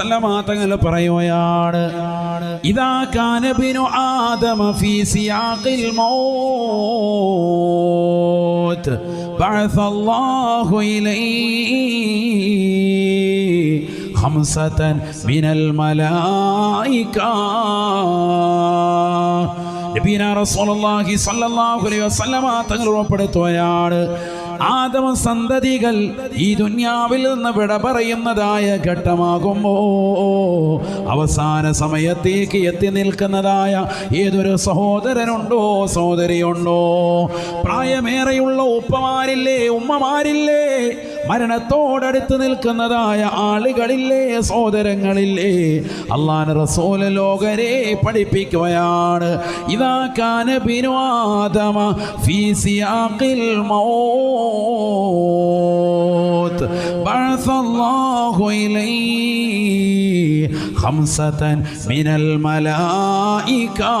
നല്ല മാറ്റങ്ങൾ പറയുകയാണ്. ഇതാ കാനബിനു ആദമ ഫീ സിയാഖിൽ മൗത്ത്. ബഅസ അല്ലാഹു ഇലൈഹി ഖംസത മിനൽ മലായിക. നബീന റസൂലുള്ളാഹി സ്വല്ലല്ലാഹു അലൈഹി വസല്ലമ തങ്ങൾ ഉൾപ്പെടുത്തുകയാണ്. ആദമ സന്തതികൾ ഈ ദുന്യാവിൽ നിന്ന് വിട പറയുന്നതായ ഘട്ടമാകുമ്പോ അവസാന സമയത്തേക്ക് എത്തി നിൽക്കുന്നതായ ഏതൊരു സഹോദരനുണ്ടോ സഹോദരിയുണ്ടോ? പ്രായമേറെയുള്ള ഉപ്പമാരില്ലേ ഉമ്മമാരില്ലേ? മരണത്തോടടുത്ത് നിൽക്കുന്നതായ ആളുകളില്ലേ സോദരങ്ങളില്ലേ അള്ളാൻ റസോല ലോകരെ പഠിപ്പിക്കുകയാണ്. ഇതാ കാന ബിനുവാദമ ഫീസിയാക്കിൽ മൗത്ത്. ബഅസ خمسة من الملائكة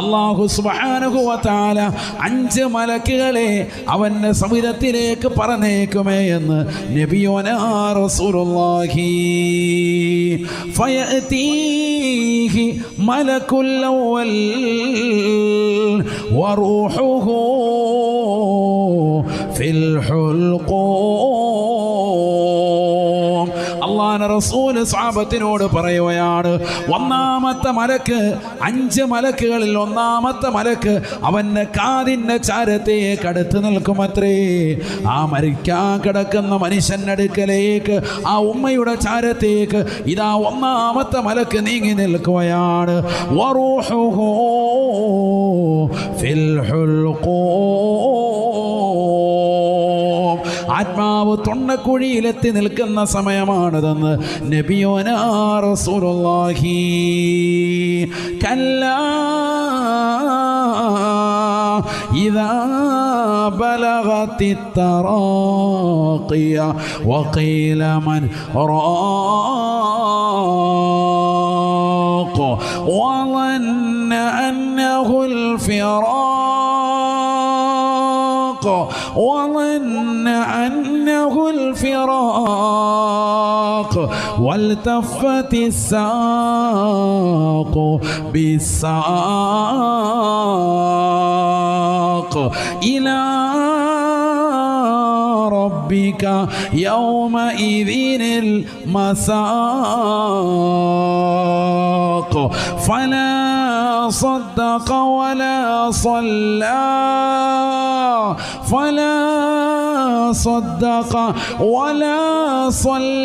അള്ളാഹു സുബ്ഹാനഹു വതആല അഞ്ച് മലക്കുകളെ അവന്റെ സമുദ്രത്തിലേക്ക് പറഞ്ഞേക്കുമേ എന്ന് നബിയോനാ റസൂലുള്ളാഹി ഫയഅതീഹി മലക്കുൽ അവൽ വറൂഹുഹു ഫിൽ ഹുൽഖൂം അള്ളാഹ് റസൂൽ സാബത്തിനോട് പറയുകയാണ് ഒന്നാമത്തെ മലക്ക് അഞ്ച് മലക്കുകളിൽ ഒന്നാമത്തെ മലക്ക് അവന്റെ കാതിന്റെ ചാരത്തേക്ക് അടുത്ത് നിൽക്കുമത്രേ. ആ മരിക്കാൻ കിടക്കുന്ന മനുഷ്യന്റെ അടുക്കലേക്ക് ആ ഉമ്മയുടെ ചാരത്തേക്ക് ഇതാ ഒന്നാമത്തെ മലക്ക് നീങ്ങി നിൽക്കുകയാണ്. ഫിൽ ഹുൽഖൂം ആത്മാവ് തൊണ്ടക്കുഴിയിലെത്തി നിൽക്കുന്ന സമയമാണിതെന്ന് നബിയോനാ റസൂലുള്ളാഹി കല്ലാ إذا بلغت التراقي وقيل من راق وظن أنه الفراق وظن أنه الفراق والتفت الساق بالساق إلى ربك يومئذ المساق. فلا صدق ولا صلى. فلا صدق ولا صلى